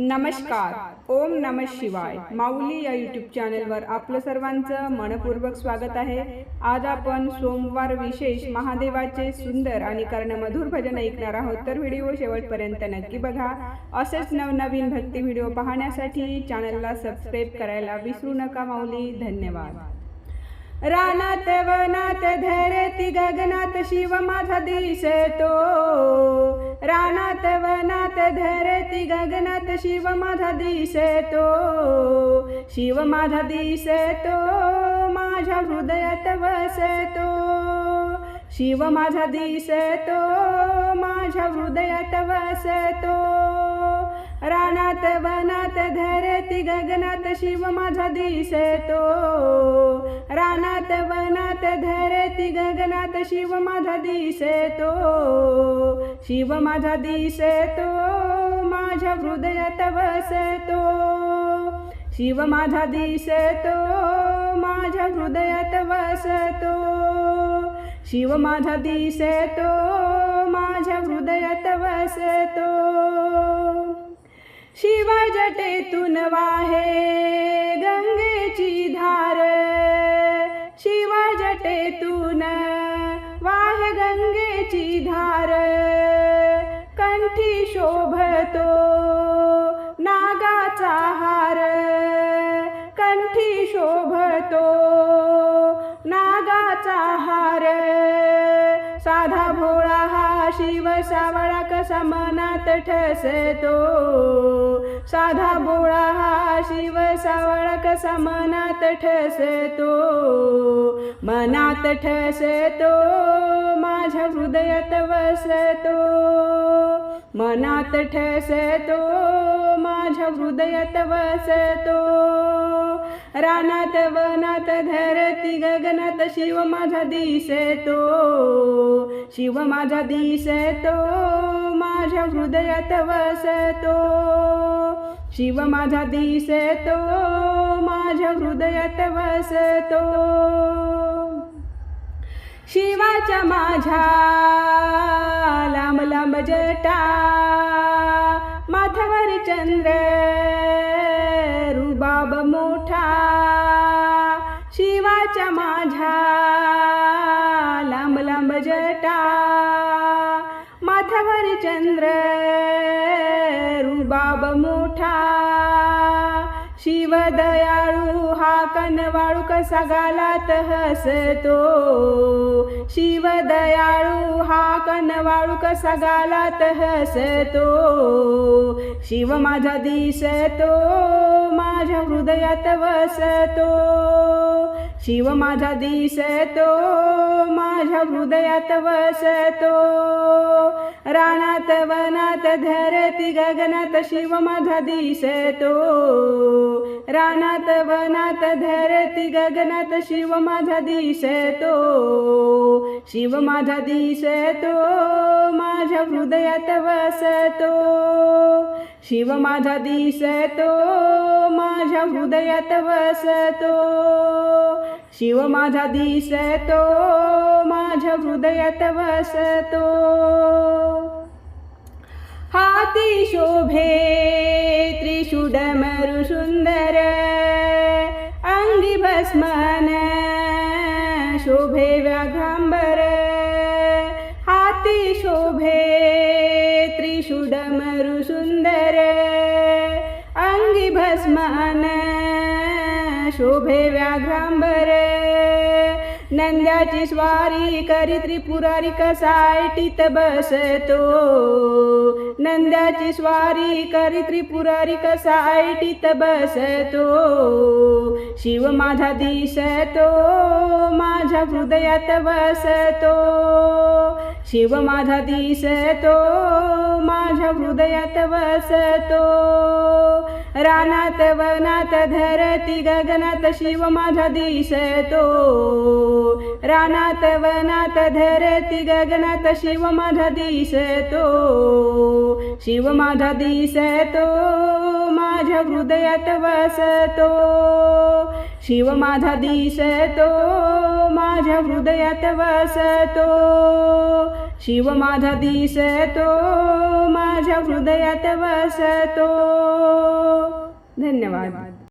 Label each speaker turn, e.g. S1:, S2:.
S1: नमस्कार. ओम नम शिवाय. माऊली या यूट्यूब चॅनलवर आपलं सर्वांचं मनपूर्वक स्वागत आहे. आज आपण सोमवार विशेष महादेवाचे सुंदर आणि कर्णमधुर भजन ऐकणार आहोत. तर व्हिडिओ शेवटपर्यंत नक्की बघा. असेच नवनवीन भक्ती व्हिडिओ पाहण्यासाठी चॅनलला सबस्क्राईब करायला विसरू नका माऊली. धन्यवाद. रानात वनात धरती गगनात शिव माझा दिसतो रानात वनात धरती गगनात शिव माझा दिसतो शिव माझा दिसतो माझ्या हृदयात वसतो शिव माझा दिसतो माझ्या हृदयात वसतो रानात वनात धरती गगनात शिव माझा दिसतो रानात वनात धरती गगनात शिव माझा दिसतो शिव माझा दिसतो माझ्या हृदयात वसतो. शिव माझा दिसतो माझ्या हृदयात वसतो. शिव माझा दिसतो माझ्या हृदयात वसतो. शिव जटेतून वाहे गंगेची धार. शिव जटेतून वाहे गंगेची धार. कंठी शोभतो नागाचा हार. कंठी शोभतो नागाचा हार. साधा भोळा शिव सावळा कसा मनात ठसतो. साधा बोळा हा शिव सावळा कसा मनात ठसतो. मनात ठसतो माझ्या हृदयात वसतो. मनात ठसतो माझ्या हृदयात वसतो. रानात वनात धरती गगनात शिव माझा दिसतो शिव माझा दिसतो माझ्या हृदयात वसतो. शिव माझा दिसतो माझ्या हृदयात वसतो. शिवाच्या माझ्या लांब लांब जटा माथावर चंद्र शिवाच्या माझ्या लांब लांब जटा. माथावर चंद्र रुबाब मोठा. शिव दयाळू हा कनवाळू कसा गालात हसतो. शिव दयाळू हा कनवाळू कसा गालात हसतो. शिव माझा दिसतो माझ्या हृदयात वसतो. शिव माझा दिसतो माझ्या हृदयात वसतो. रानात वनात धरती गगनात शिव माझा दिसतो. रानात वनात धरती गगनात शिव माझा दिसतो. शिव माझा दिसतो माझ्या हृदयात वसतो. शिव माझा दिसतो माझ्या हृदयात वसतो शिव माझा दिसतो माझ्या हृदयात वसतो हाती शोभे त्रिशूड सुंदर अंगी भस्मन शोभे व्याघांबर अंगी शोभे व्याघ्रांबरे नंद्याची स्वारी करी त्रिपुरारी कसायटीत बसतो. नंद्याची स्वारी करी त्रिपुरारी कसायटीत बसतो. शिव माझा दिसतो माझ्या हृदयात बसतो. शिव माझा दिसतो माझ्या हृदयात बसतो. रानात वनात धरती गगनात शिव माझा दिसतो रानात वनात धरती गगनात शिव माझा दिसतो शिव माझा दिसतो माझ्या हृदयात वसतो. शिव माझा दिसतो माझ्या हृदयात वसतो. शिव माझा दिसतो माझ्या हृदयात वसतो. धन्यवाद.